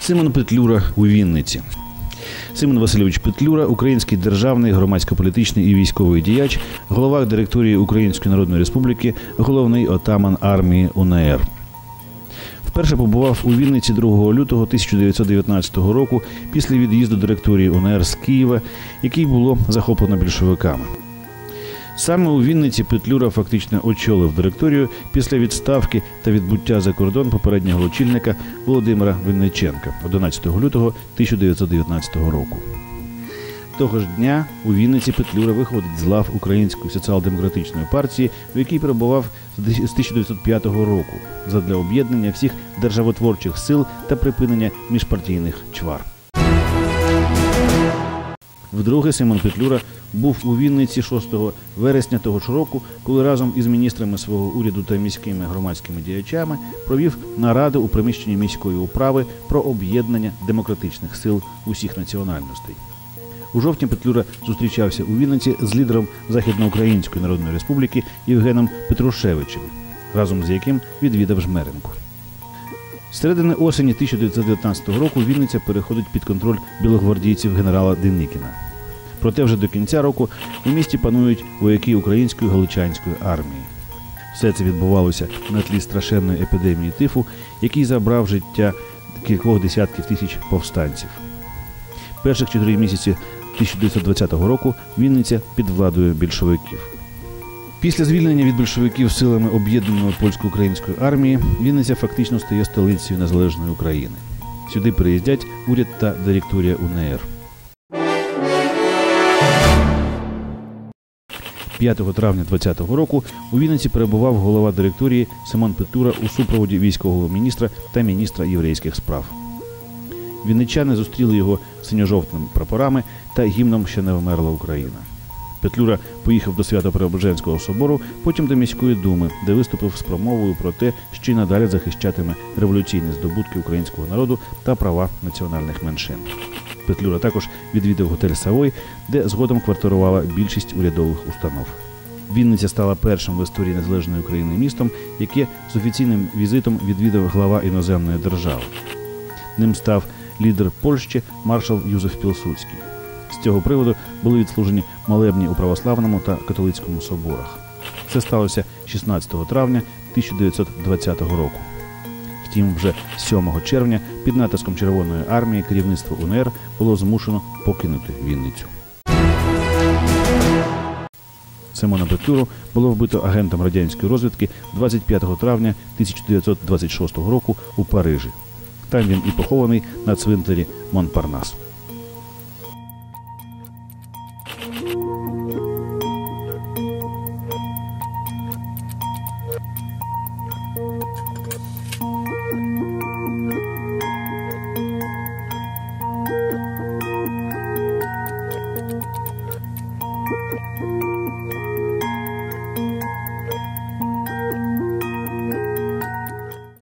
Симон Петлюра у Вінниці. Симон Васильович Петлюра, український державний, громадсько-політичний і військовий діяч, голова директорії Української Народної Республіки, головний отаман армії УНР. Вперше побував у Вінниці 2 лютого 1919 року після від'їзду директорії УНР з Києва, який було захоплено більшовиками. Саме у Вінниці Петлюра фактично очолив директорію після відставки та відбуття за кордон попереднього очільника Володимира Винниченка 11 лютого 1919 року. Того ж дня у Вінниці Петлюра виходить з лав Української соціал-демократичної партії, в якій перебував з 1905 року задля об'єднання всіх державотворчих сил та припинення міжпартійних чвар. Вдруге Симон Петлюра був у Вінниці 6 вересня того ж року, коли разом із міністрами свого уряду та міськими громадськими діячами провів нараду у приміщенні міської управи про об'єднання демократичних сил усіх національностей. У жовтні Петлюра зустрічався у Вінниці з лідером Західноукраїнської Народної Республіки Євгеном Петрушевичем, разом з яким відвідав Жмеренку. Середини осені 1919 року Вінниця переходить під контроль білогвардійців генерала Деникіна. Проте вже до кінця року у місті панують вояки української галичанської армії. Все це відбувалося на тлі страшенної епідемії тифу, який забрав життя кількох десятків тисяч повстанців. Перших чотири місяці 1920 року Вінниця під владою більшовиків. Після звільнення від большевиків силами об'єднаної польсько-української армії Вінниця фактично стає столицею незалежної України. Сюди приїздять уряд та директорія УНР. 5 травня 2020 року у Вінниці перебував голова директорії Симон Петура у супроводі військового міністра та міністра єврейських справ. Вінничани зустріли його синьо-жовтими прапорами та гімном Ще не вмерла Україна. Петлюра поїхав до Свято-Преображенського собору, потім до міської думи, де виступив з промовою про те, що й надалі захищатиме революційні здобутки українського народу та права національних меншин. Петлюра також відвідав готель Савой, де згодом квартирувала більшість урядових установ. Вінниця стала першим в історії незалежної України містом, яке з офіційним візитом відвідав глава іноземної держави. Ним став лідер Польщі маршал Юзеф Пілсудський. З цього приводу були відслужені молебні у православному та католицькому соборах. Це сталося 16 травня 1920 року. Втім, вже 7 червня під натиском Червоної армії керівництво УНР було змушено покинути Вінницю. Симона Петлюру було вбито агентом радянської розвідки 25 травня 1926 року у Парижі. Там він і похований на цвинтарі Монпарнас.